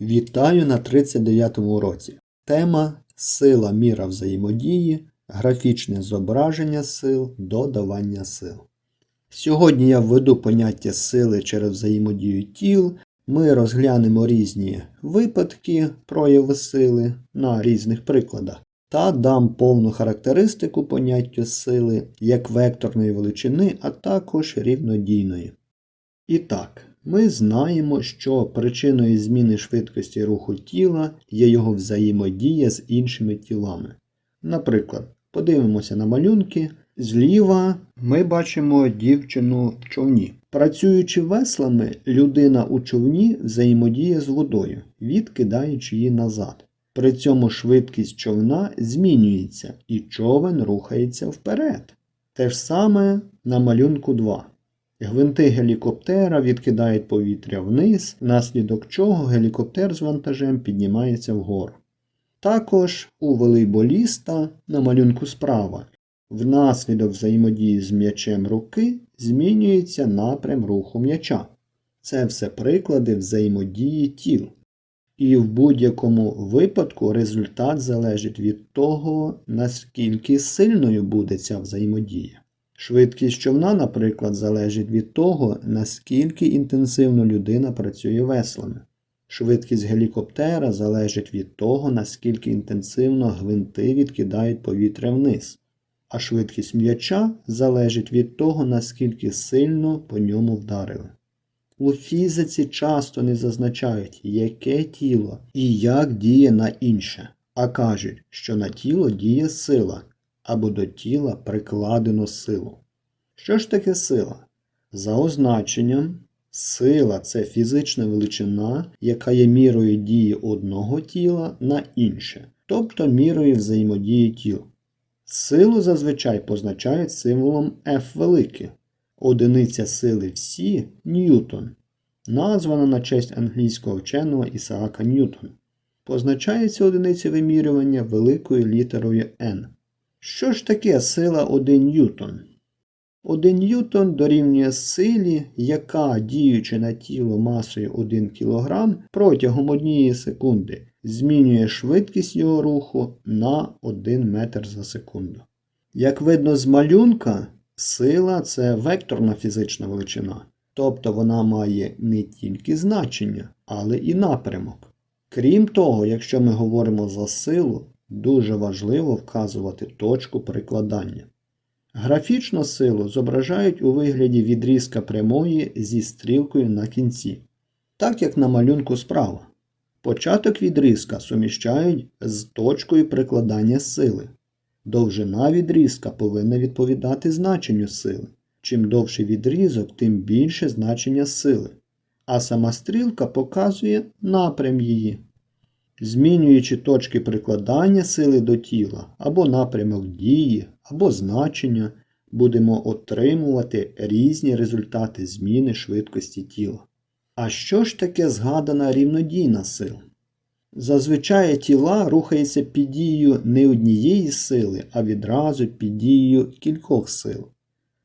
Вітаю на 39-му уроці. Тема Сила міра взаємодії, графічне зображення сил, додавання сил. Сьогодні я введу поняття сили через взаємодію тіл. Ми розглянемо різні випадки прояви сили на різних прикладах та дам повну характеристику поняттю сили як векторної величини, а також рівнодійної. І так, ми знаємо, що причиною зміни швидкості руху тіла є його взаємодія з іншими тілами. Наприклад, подивимося на малюнки. Зліва ми бачимо дівчину в човні. Працюючи веслами, людина у човні взаємодіє з водою, відкидаючи її назад. При цьому швидкість човна змінюється і човен рухається вперед. Те ж саме на малюнку 2. Гвинти гелікоптера відкидають повітря вниз, внаслідок чого гелікоптер з вантажем піднімається вгору. Також у волейболіста на малюнку справа внаслідок взаємодії з м'ячем руки змінюється напрям руху м'яча. Це все приклади взаємодії тіл. І в будь-якому випадку результат залежить від того, наскільки сильною буде ця взаємодія. Швидкість човна, наприклад, залежить від того, наскільки інтенсивно людина працює веслами. Швидкість гелікоптера залежить від того, наскільки інтенсивно гвинти відкидають повітря вниз. А швидкість м'яча залежить від того, наскільки сильно по ньому вдарили. У фізиці часто не зазначають, яке тіло і як діє на інше, а кажуть, що на тіло діє сила або до тіла прикладено силу. Що ж таке сила? За означенням, сила це фізична величина, яка є мірою дії одного тіла на інше, тобто мірою взаємодії тіл. Силу зазвичай позначають символом F велике. Одиниця сили всі Ньютон, названа на честь англійського вченого Ісаака Ньютона. Позначається одиниця вимірювання великою літерою N. Що ж таке сила 1 Ньютон? 1 Ньютон дорівнює силі, яка, діючи на тіло масою 1 кг, протягом однієї секунди змінює швидкість його руху на 1 метр за секунду. Як видно з малюнка, сила це векторна фізична величина, тобто вона має не тільки значення, але і напрямок. Крім того, якщо ми говоримо за силу, дуже важливо вказувати точку прикладання. Графічну силу зображають у вигляді відрізка прямої зі стрілкою на кінці, так як на малюнку справа. Початок відрізка суміщають з точкою прикладання сили. Довжина відрізка повинна відповідати значенню сили. Чим довший відрізок, тим більше значення сили. А сама стрілка показує напрям її. Змінюючи точки прикладання сили до тіла або напрямок дії, або значення, будемо отримувати різні результати зміни швидкості тіла. А що ж таке згадана рівнодійна сила? Зазвичай тіла рухаються під дією не однієї сили, а відразу під дією кількох сил.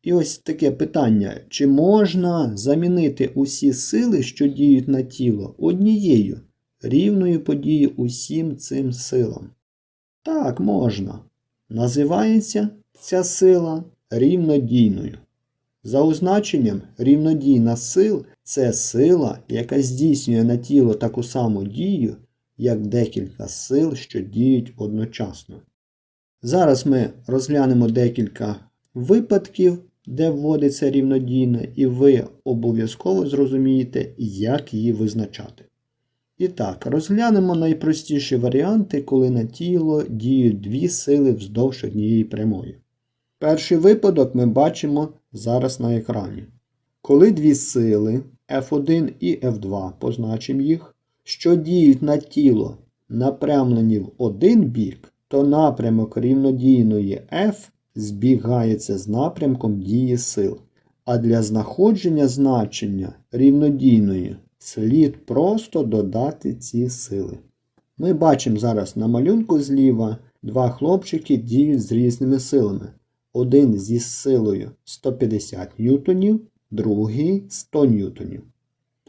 І ось таке питання: чи можна замінити усі сили, що діють на тіло, однією, рівною подією усім цим силам? Так, можна. Називається ця сила рівнодійною. За означенням, рівнодійна сил це сила, яка здійснює на тіло таку саму дію, як декілька сил, що діють одночасно. Зараз ми розглянемо декілька випадків, де вводиться рівнодійна, і ви обов'язково зрозумієте, як її визначати. І так, розглянемо найпростіші варіанти, коли на тіло діють дві сили вздовж однієї прямої. Перший випадок ми бачимо зараз на екрані. Коли дві сили F1 і F2, позначимо їх, що діють на тіло, напрямлені в один бік, то напрямок рівнодійної F збігається з напрямком дії сил. А для знаходження значення рівнодійної слід просто додати ці сили. Ми бачимо зараз на малюнку зліва два хлопчики діють з різними силами. Один зі силою 150 ньютонів, другий 100 ньютонів.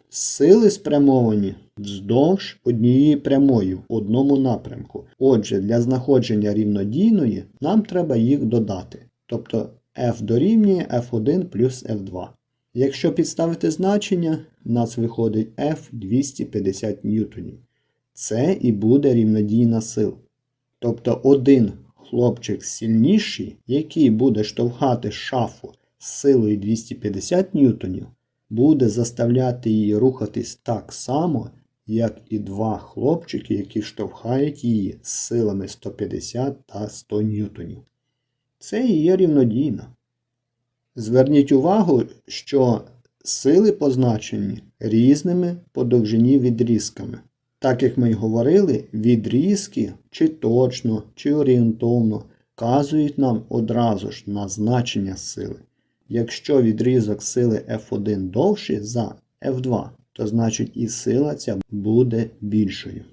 Сили спрямовані вздовж однієї прямої в одному напрямку. Отже, для знаходження рівнодійної нам треба їх додати. Тобто F дорівнює F1 плюс F2. Якщо підставити значення, нас виходить F 250 ньютонів. Це і буде рівнодійна сил. Тобто один хлопчик сильніший, який буде штовхати шафу з силою 250 ньютонів, буде заставляти її рухатись так само, як і два хлопчики, які штовхають її з силами 150 та 100 ньютонів. Це і є рівнодійна. Зверніть увагу, що сили позначені різними по довжині відрізками. Так як ми й говорили, відрізки чи точно, чи орієнтовно вказують нам одразу ж на значення сили. Якщо відрізок сили F1 довший за F2, то значить і сила ця буде більшою.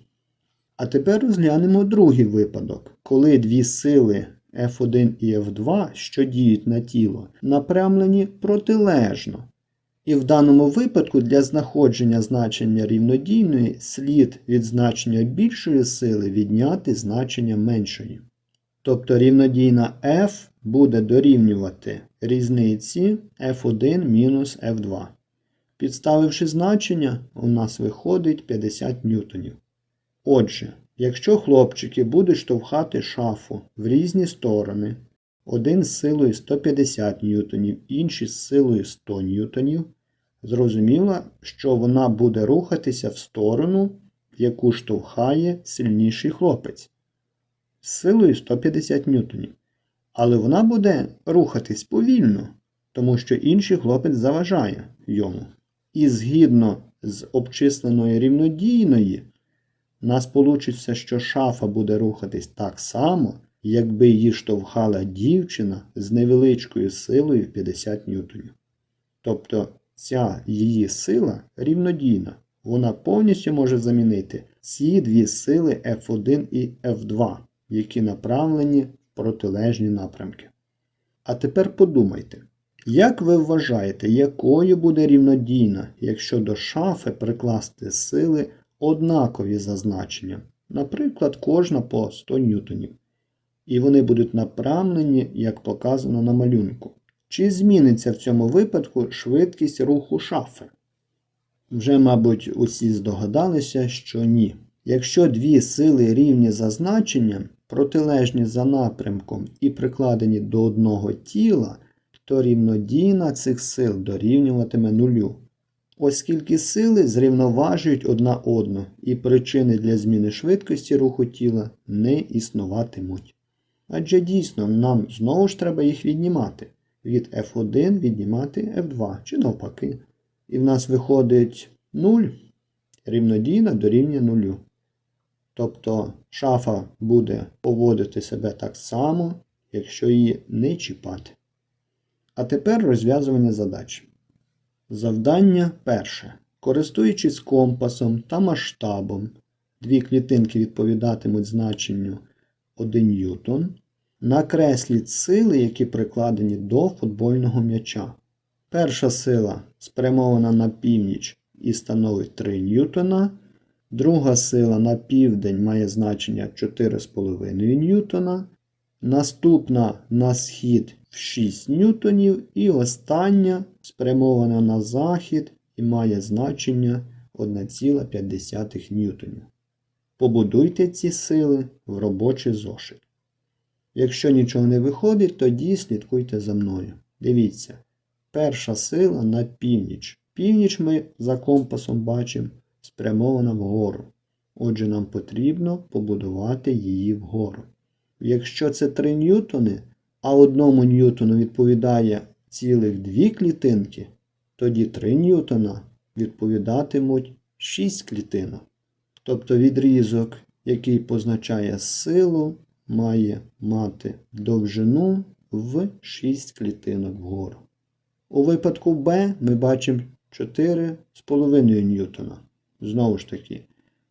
А тепер розглянемо другий випадок, коли дві сили F1 і F2, що діють на тіло, напрямлені протилежно. І в даному випадку для знаходження значення рівнодійної слід від значення більшої сили відняти значення меншої. Тобто рівнодійна F буде дорівнювати різниці F1 мінус F2. Підставивши значення, у нас виходить 50 ньютонів. Отже, якщо хлопчики будуть штовхати шафу в різні сторони, один з силою 150 ньютонів, інший з силою 100 ньютонів, зрозуміло, що вона буде рухатися в сторону, яку штовхає сильніший хлопець з силою 150 ньютонів. Але вона буде рухатись повільно, тому що інший хлопець заважає йому. І згідно з обчисленої рівнодійної, у нас вийде, що шафа буде рухатись так само, якби її штовхала дівчина з невеличкою силою в 50 ньютонів. Тобто ця її сила рівнодійна. Вона повністю може замінити ці дві сили F1 і F2, які направлені в протилежні напрямки. А тепер подумайте, як ви вважаєте, якою буде рівнодійна, якщо до шафи прикласти сили однакові за значенням, наприклад, кожна по 100 ньютонів, і вони будуть направлені, як показано на малюнку. Чи зміниться в цьому випадку швидкість руху шафи? Вже, мабуть, усі здогадалися, що ні. Якщо дві сили рівні за значенням, протилежні за напрямком і прикладені до одного тіла, то рівнодійна цих сил дорівнюватиме нулю. Оскільки сили зрівноважують одна одну і причини для зміни швидкості руху тіла не існуватимуть. Адже дійсно нам знову ж треба їх віднімати. Від F1 віднімати F2 чи навпаки. І в нас виходить 0 рівнодійна дорівнює 0. Тобто шафа буде поводити себе так само, якщо її не чіпати. А тепер розв'язування задач. Завдання перше. Користуючись компасом та масштабом, дві клітинки відповідатимуть значенню 1 ньютон. Накресліть сили, які прикладені до футбольного м'яча. Перша сила спрямована на північ і становить 3 ньютона. Друга сила на південь має значення 4,5 ньютона. Наступна на схід в 6 ньютонів. І остання спрямована на захід і має значення 1,5 ньютонів. Побудуйте ці сили в робочий зошит. Якщо нічого не виходить, тоді слідкуйте за мною. Дивіться, перша сила на північ. Північ ми за компасом бачимо спрямована вгору. Отже, нам потрібно побудувати її вгору. Якщо це 3 ньютони, а одному ньютону відповідає цілих дві клітинки, тоді 3 ньютона відповідатимуть 6 клітинок. Тобто відрізок, який позначає силу, має мати довжину в 6 клітинок вгору. У випадку Б ми бачимо 4,5 ньютона. Знову ж таки,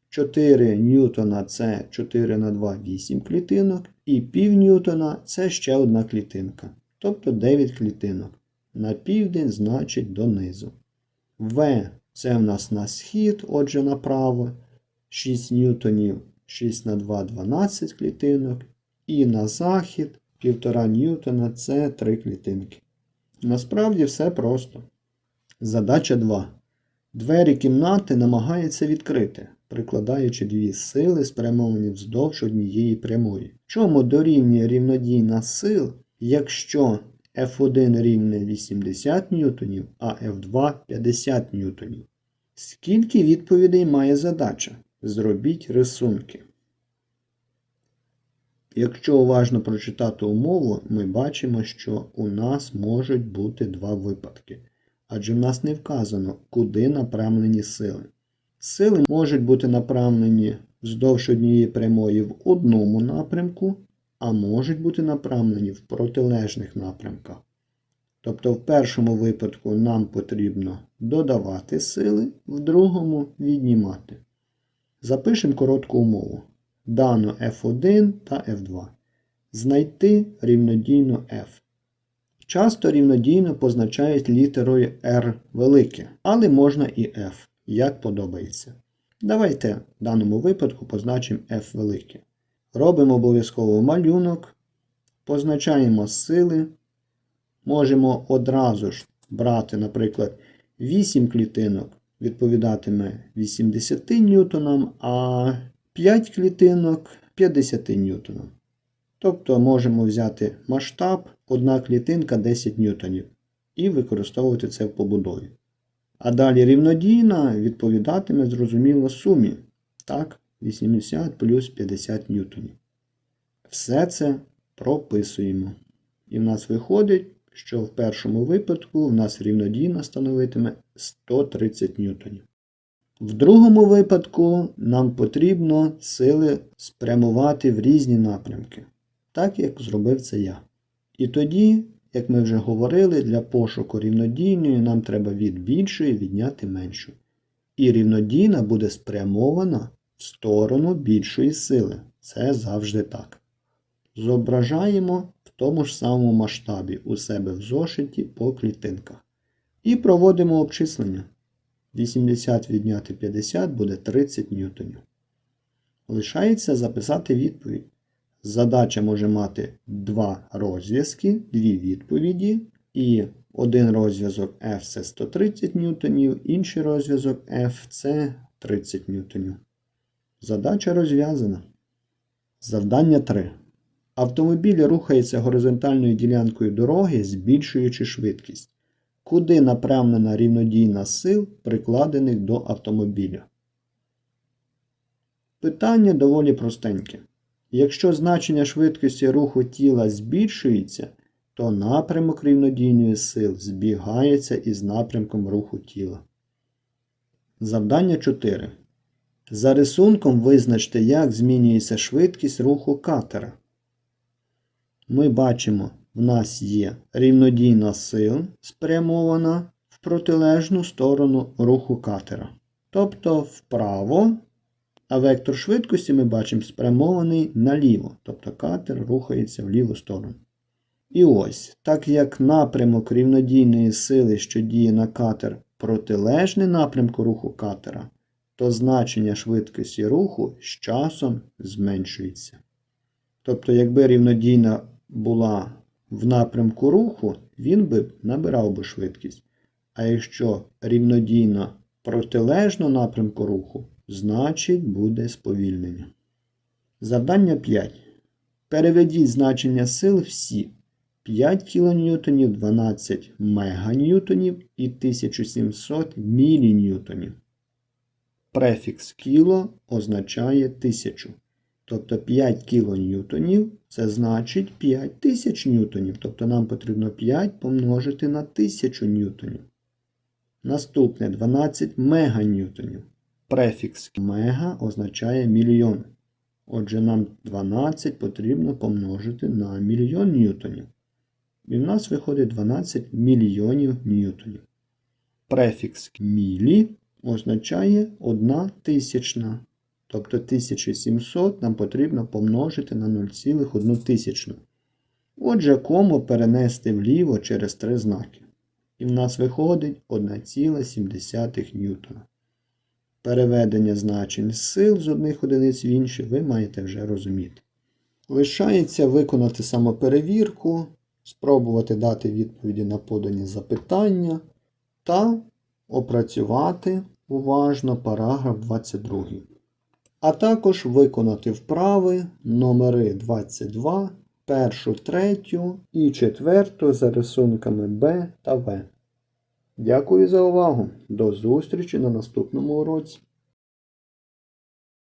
4 ньютона це 4 на 2 8 клітинок, і пів ньютона це ще одна клітинка. Тобто 9 клітинок. На південь значить донизу. В Це в нас на схід, отже, направо. 6 ньютонів, 6 на 2, 12 клітинок. І на захід 1,5 ньютона це 3 клітинки. Насправді все просто. Задача 2. Двері кімнати намагається відкрити, прикладаючи дві сили, спрямовані вздовж однієї прямої. Чому дорівнює рівнодійна сил, якщо F1 рівне 80 ньютонів, а F2 50 ньютонів? Скільки відповідей має задача? Зробіть рисунки. Якщо уважно прочитати умову, ми бачимо, що у нас можуть бути два випадки. Адже в нас не вказано, куди направлені сили. Сили можуть бути направлені вздовж однієї прямої в одному напрямку, а можуть бути направлені в протилежних напрямках. Тобто в першому випадку нам потрібно додавати сили, в другому віднімати. Запишемо коротку умову. Дано F1 та F2. Знайти рівнодійну F. Часто рівнодійно позначають літерою R велике, але можна і F, як подобається. Давайте в даному випадку позначимо F велике. Робимо обов'язково малюнок, позначаємо сили. Можемо одразу ж брати, наприклад, 8 клітинок відповідатиме 80 ньютонам, а 5 клітинок 50 ньютонам. Тобто можемо взяти масштаб, одна клітинка 10 ньютонів і використовувати це в побудові. А далі рівнодійна відповідатиме зрозуміло сумі. Так, 80 плюс 50 ньютонів. Все це прописуємо. І в нас виходить, що в першому випадку в нас рівнодійна становитиме 130 ньютонів. В другому випадку нам потрібно сили спрямувати в різні напрямки, так як зробив це я. І тоді, як ми вже говорили, для пошуку рівнодійної нам треба від більшої відняти меншу. І рівнодійна буде спрямована в сторону більшої сили. Це завжди так. Зображаємо тому ж самому масштабі у себе в зошиті по клітинках. І проводимо обчислення. 80 відняти 50 буде 30 ньютонів. Лишається записати відповідь. Задача може мати два розв'язки, дві відповіді. І один розв'язок F це 130 ньютонів, інший розв'язок F це 30 ньютонів. Задача розв'язана. Завдання 3. Автомобіль рухається горизонтальною ділянкою дороги, збільшуючи швидкість. Куди направлена рівнодійна сил, прикладених до автомобіля? Питання доволі простеньке. Якщо значення швидкості руху тіла збільшується, то напрямок рівнодійної сил збігається із напрямком руху тіла. Завдання 4. За рисунком визначте, як змінюється швидкість руху катера. Ми бачимо, в нас є рівнодійна сил, спрямована в протилежну сторону руху катера. Тобто вправо, а вектор швидкості ми бачимо спрямований наліво. Тобто катер рухається в ліву сторону. І ось, так як напрямок рівнодійної сили, що діє на катер, протилежний напрямку руху катера, то значення швидкості руху з часом зменшується. Тобто, якби рівнодійна була в напрямку руху, він би набирав би швидкість. А якщо рівнодійно протилежно напрямку руху, значить буде сповільнення. Завдання 5. Переведіть значення сил всі 5 кН, 12 МН і 1700 міліньютонів. Префікс кіло означає 1000. Тобто 5 кілоньютонів це значить 5000 ньютонів. Тобто нам потрібно 5 помножити на 1000 ньютонів. Наступне 12 меганьютонів. Префікс мега означає мільйон. Отже, нам 12 потрібно помножити на мільйон ньютонів. І в нас виходить 12 мільйонів ньютонів. Префікс мілі означає 1 тисячна. Тобто 1700 нам потрібно помножити на 0,1 тисячну. Отже, кому перенести вліво через три знаки. І в нас виходить 1,7 ньютона. Переведення значень сил з одних одиниць в інші ви маєте вже розуміти. Лишається виконати самоперевірку, спробувати дати відповіді на подані запитання та опрацювати уважно параграф 22. А також виконати вправи номери 22, першу, третю і 4 за рисунками Б та В. Дякую за увагу. До зустрічі на наступному уроці.